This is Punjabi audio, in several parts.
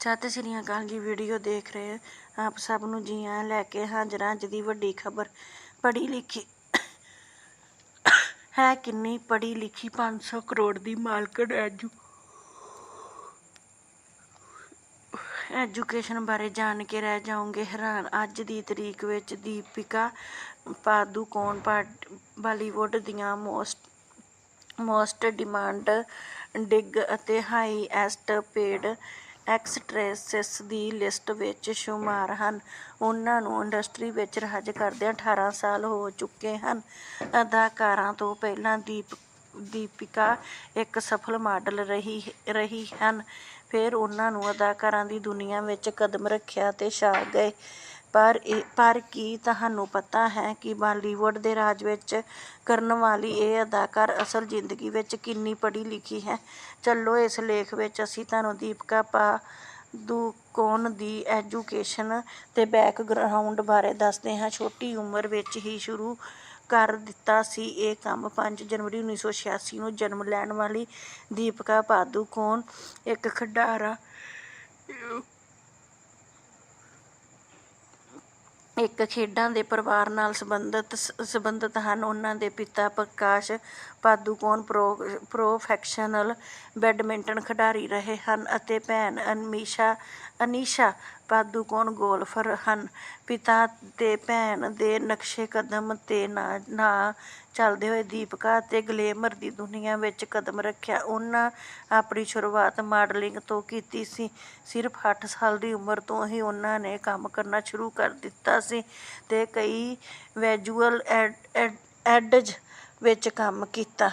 ਸਤਿ ਸ੍ਰੀ ਅਕਾਲ ਜੀ ਵੀਡੀਓ ਦੇਖ ਰਹੇ ਆਪ ਸਭ ਨੂੰ ਜੀ ਆਇਆਂ ਲੈ ਕੇ ਹਾਜ਼ਰਾਂ ਅੱਜ ਦੀ ਵੱਡੀ ਖਬਰ। ਪੜ੍ਹੀ ਲਿਖੀ ਹੈ ਕਿੰਨੀ? ਪੜ੍ਹੀ ਲਿਖੀ 500 ਕਰੋੜ ਦੀ ਮਾਲਕਣ ਐਜੂ ਐਜੂਕੇਸ਼ਨ ਬਾਰੇ ਜਾਣ ਕੇ ਰਹਿ ਜਾਓਗੇ। ਹੈਰਾਨ। ਅੱਜ ਦੀ ਤਰੀਕ ਵਿੱਚ ਦੀਪਿਕਾ ਪਾਦੂਕੋਣ ਬਾਲੀਵੁੱਡ ਦੀਆਂ ਮੋਸਟ ਮੋਸਟ ਡਿਮਾਂਡ ਡਿਗ ਅਤੇ ਹਾਈਐਸਟ ਪੇਡ ਐਕਸਟ੍ਰੈਸਿਸ ਦੀ ਲਿਸਟ ਵਿੱਚ ਸ਼ੁਮਾਰ ਹਨ। ਉਹਨਾਂ ਨੂੰ ਇੰਡਸਟਰੀ ਵਿੱਚ ਰਾਜ ਕਰਦਿਆਂ 18 ਸਾਲ ਹੋ ਚੁੱਕੇ ਹਨ। ਅਦਾਕਾਰਾਂ ਤੋਂ ਪਹਿਲਾਂ ਦੀਪ, ਦੀਪਿਕਾ ਇੱਕ ਸਫਲ ਮਾਡਲ ਰਹੀ ਰਹੀ ਹਨ। ਫਿਰ ਉਹਨਾਂ ਨੂੰ ਅਦਾਕਾਰਾਂ ਦੀ ਦੁਨੀਆ ਵਿੱਚ ਕਦਮ ਰੱਖਿਆ ਤੇ ਛਾ ਗਏ। ਪਰ ਇਹ, ਪਰ ਕੀ ਤੁਹਾਨੂੰ ਪਤਾ ਹੈ ਕਿ ਬਾਲੀਵੁੱਡ ਦੇ ਰਾਜ ਵਿੱਚ ਕਰਨ ਵਾਲੀ ਇਹ ਅਦਾਕਾਰ ਅਸਲ ਜ਼ਿੰਦਗੀ ਵਿੱਚ ਕਿੰਨੀ ਪੜ੍ਹੀ ਲਿਖੀ ਹੈ? ਚੱਲੋ ਇਸ ਲੇਖ ਵਿੱਚ ਅਸੀਂ ਤੁਹਾਨੂੰ ਦੀਪਿਕਾ ਪਾਦੂਕੋਣ ਦੀ ਐਜੂਕੇਸ਼ਨ ਤੇ ਬੈਕਗ੍ਰਾਉਂਡ ਬਾਰੇ ਦੱਸਦੇ ਹਾਂ। ਛੋਟੀ ਉਮਰ ਵਿੱਚ ਹੀ ਸ਼ੁਰੂ ਕਰ ਦਿੱਤਾ ਸੀ ਇਹ ਕੰਮ। 5 ਜਨਵਰੀ 1986 ਨੂੰ ਜਨਮ ਲੈਣ ਵਾਲੀ ਦੀਪਿਕਾ ਪਾਦੂਕੋਣ ਇੱਕ ਖਿਡਾਰਾ ਇੱਕ ਖੇਡਾਂ ਦੇ ਪਰਿਵਾਰ ਨਾਲ ਸੰਬੰਧਿਤ ਸੰਬੰਧਿਤ ਹਨ। ਉਹਨਾਂ ਦੇ ਪਿਤਾ Prakash Padukone pro professional badminton ਖਿਡਾਰੀ ਰਹੇ ਹਨ ਅਤੇ ਭੈਣ ਅਨਮੀਸ਼ਾ, ਅਨੀਸ਼ਾ ਪਾਦੂਕੋਣ ਗੋਲਫਰ ਹਨ। ਪਿਤਾ ਤੇ ਭੈਣ ਦੇ ਨਕਸ਼ੇ ਕਦਮ ਤੇ ਨਾ ਨਾ ਚੱਲਦੇ ਹੋਏ ਦੀਪਿਕਾ ਅਤੇ ਗਲੇਮਰ ਦੀ ਦੁਨੀਆ ਵਿੱਚ ਕਦਮ ਰੱਖਿਆ। ਉਹਨਾਂ ਆਪਣੀ ਸ਼ੁਰੂਆਤ ਮਾਡਲਿੰਗ ਤੋਂ ਕੀਤੀ ਸੀ। ਸਿਰਫ 8 ਸਾਲ ਦੀ ਉਮਰ ਤੋਂ ਹੀ ਉਹਨਾਂ ਨੇ ਕੰਮ ਕਰਨਾ ਸ਼ੁਰੂ ਕਰ ਦਿੱਤਾ ਸੀ ਤੇ ਕਈ ਵਿਜ਼ੂਅਲ ਐਡਜ਼ ਵਿੱਚ ਕੰਮ ਕੀਤਾ।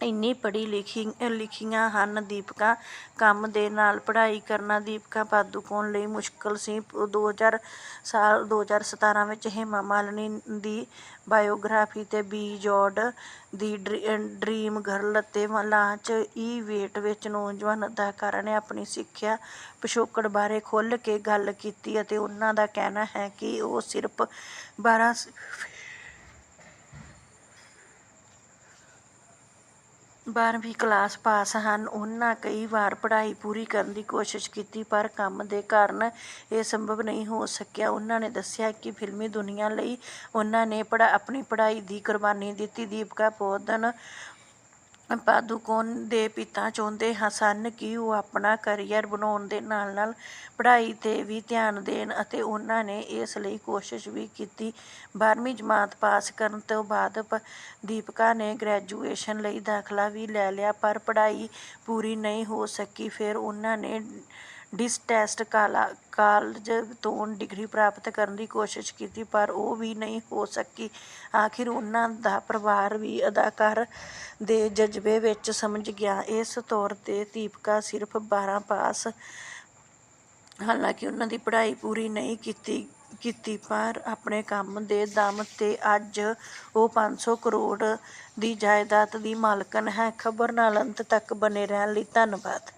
ਇੰਨੀ ਪੜ੍ਹੀ ਲਿਖੀ ਲਿਖੀਆਂ ਹਨ ਦੀਪਿਕਾ, ਕੰਮ ਦੇ ਨਾਲ ਪੜ੍ਹਾਈ ਕਰਨਾ ਦੀਪਿਕਾ ਪਾਦੂਕੋਣ ਲਈ ਮੁਸ਼ਕਲ ਸੀ। 2000 ਸਾਲ 2017 ਵਿੱਚ ਹੇਮਾ ਮਾਲਿਨੀ ਦੀ ਬਾਇਓਗ੍ਰਾਫੀ ਤੇ ਬੀ ਜੋਰਡ ਦੀ ਡ੍ਰੀਮ ਗਰਲ ਅਤੇ ਲਾਂਚ ਈ ਵੇਟ ਵਿੱਚ ਨੌਜਵਾਨ ਅਦਾਕਾਰਾ ਨੇ ਆਪਣੀ ਸਿੱਖਿਆ ਪਿਛੋਕੜ ਬਾਰੇ ਖੁੱਲ੍ਹ ਕੇ ਗੱਲ ਕੀਤੀ ਅਤੇ ਉਹਨਾਂ ਦਾ ਕਹਿਣਾ ਹੈ ਕਿ ਉਹ ਸਿਰਫ 12 ਬਾਰ੍ਹਵੀਂ ਕਲਾਸ ਪਾਸ ਹਨ। ਉਹਨਾਂ ਕਈ ਵਾਰ ਪੜ੍ਹਾਈ ਪੂਰੀ ਕਰਨ ਦੀ ਕੋਸ਼ਿਸ਼ ਕੀਤੀ, ਪਰ ਕੰਮ ਦੇ ਕਾਰਨ ਇਹ ਸੰਭਵ ਨਹੀਂ ਹੋ ਸਕਿਆ। ਉਹਨਾਂ ਨੇ ਦੱਸਿਆ ਕਿ ਫਿਲਮੀ ਦੁਨੀਆ ਲਈ ਉਹਨਾਂ ਨੇ ਪੜਾ ਆਪਣੀ ਪੜ੍ਹਾਈ ਦੀ ਕੁਰਬਾਨੀ ਦਿੱਤੀ। ਦੀਪਿਕਾ ਪਾਦੂਕੋਣ ਪਾਦੂਕੋਣ ਦੇ ਪਿਤਾ ਚਾਹੁੰਦੇ ਸਨ ਕਿ ਉਹ ਆਪਣਾ ਕਰੀਅਰ ਬਣਾਉਣ ਦੇ ਨਾਲ ਨਾਲ ਪੜ੍ਹਾਈ 'ਤੇ ਵੀ ਧਿਆਨ ਦੇਣ ਅਤੇ ਉਹਨਾਂ ਨੇ ਇਸ ਲਈ ਕੋਸ਼ਿਸ਼ ਵੀ ਕੀਤੀ। ਬਾਰ੍ਹਵੀਂ ਜਮਾਤ ਪਾਸ ਕਰਨ ਤੋਂ ਬਾਅਦ ਦੀਪਿਕਾ ਨੇ ਗ੍ਰੈਜੂਏਸ਼ਨ ਲਈ ਦਾਖਲਾ ਵੀ ਲੈ ਲਿਆ, ਪਰ ਪੜ੍ਹਾਈ ਪੂਰੀ ਨਹੀਂ ਹੋ ਸਕੀ। ਫਿਰ ਉਹਨਾਂ ਨੇ ਡਿਸ ਟੈਸਟ ਕਾਲਾ ਕਾਲਜ ਤੋਂ ਡਿਗਰੀ ਪ੍ਰਾਪਤ ਕਰਨ ਦੀ ਕੋਸ਼ਿਸ਼ ਕੀਤੀ, ਪਰ ਉਹ ਵੀ ਨਹੀਂ ਹੋ ਸਕੀ। ਆਖਿਰ ਉਹਨਾਂ ਦਾ ਪਰਿਵਾਰ ਵੀ ਅਦਾਕਾਰ ਦੇ ਜਜ਼ਬੇ ਵਿੱਚ ਸਮਝ ਗਿਆ। ਇਸ ਤੌਰ ਤੇ ਦੀਪਿਕਾ ਸਿਰਫ 12 ਪਾਸ। ਹਾਲਾਂਕਿ ਉਹਨਾਂ ਦੀ ਪੜ੍ਹਾਈ ਪੂਰੀ ਨਹੀਂ ਕੀਤੀ ਕੀਤੀ, ਪਰ ਆਪਣੇ ਕੰਮ ਦੇ ਦਮ ਤੇ ਅੱਜ ਉਹ 500 ਕਰੋੜ ਦੀ ਜਾਇਦਾਦ ਦੀ ਮਾਲਕਣ ਹੈ। ਖਬਰ ਨਾਲ ਅੰਤ ਤੱਕ ਬਨੇ ਰਹਿਣ ਲਈ ਧੰਨਵਾਦ।